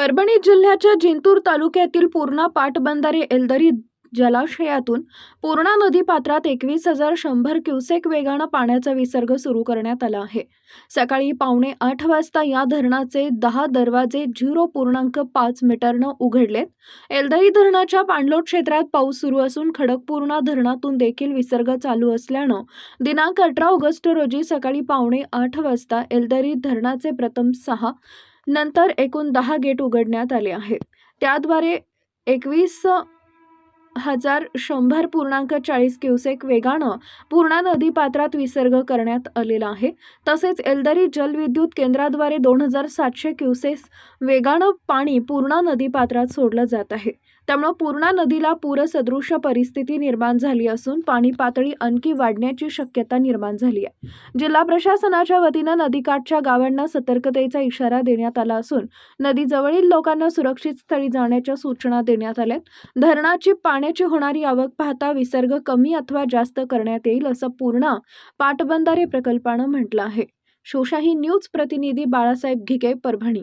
परभणी जिल्ह्याच्या जिंतूर तालुक्यातील पूर्णा पाटबंधारे एलदरी जलाशयातून पूर्णा नदी पात्रात एकवीस हजार शंभर क्युसेक वेगानं पाण्याचा विसर्ग सुरू करण्यात आला आहे. सकाळी पावणे आठ वाजता या धरणाचे दहा दरवाजे झिरो पूर्णांक पाच मीटरनं उघडलेत. एलदरी धरणाच्या पाणलोट क्षेत्रात पाऊस सुरू असून खडकपूर्णा धरणातून देखील विसर्ग चालू असल्यानं दिनांक अठरा ऑगस्ट रोजी सकाळी पावणे आठ वाजता एलदरी धरणाचे प्रथम सहा नंतर एकूण दहा गेट उघडण्यात आले आहेत. त्याद्वारे एकवीस हजार शंभर पूर्णांक चाळीस क्युसेक वेगानं पूर्णा नदी पात्रात विसर्ग करण्यात आलेला आहे. तसेच एलदरी जलविद्युत केंद्राद्वारे दोन हजार सातशे क्युसेस वेगानं पाणी पूर्णा नदी पात्रात सोडलं जात आहे. त्यामुळं पूर्णा नदीला पूरसदृश परिस्थिती निर्माण झाली असून पाणी पातळी आणखी वाढण्याची शक्यता निर्माण झाली आहे. जिल्हा प्रशासनाच्या वतीनं नदीकाठच्या गावांना सतर्कतेचा इशारा देण्यात आला असून नदीजवळील लोकांना सुरक्षित स्थळी जाण्याच्या सूचना देण्यात आल्या धरणाची पाण्याची होणारी आवक पाहता विसर्ग कमी अथवा जास्त करण्यात येईल असं पूर्णा पाटबंधारे प्रकल्पानं म्हटलं आहे. शोशाही न्यूज प्रतिनिधी बाळासाहेब घिके परभणी.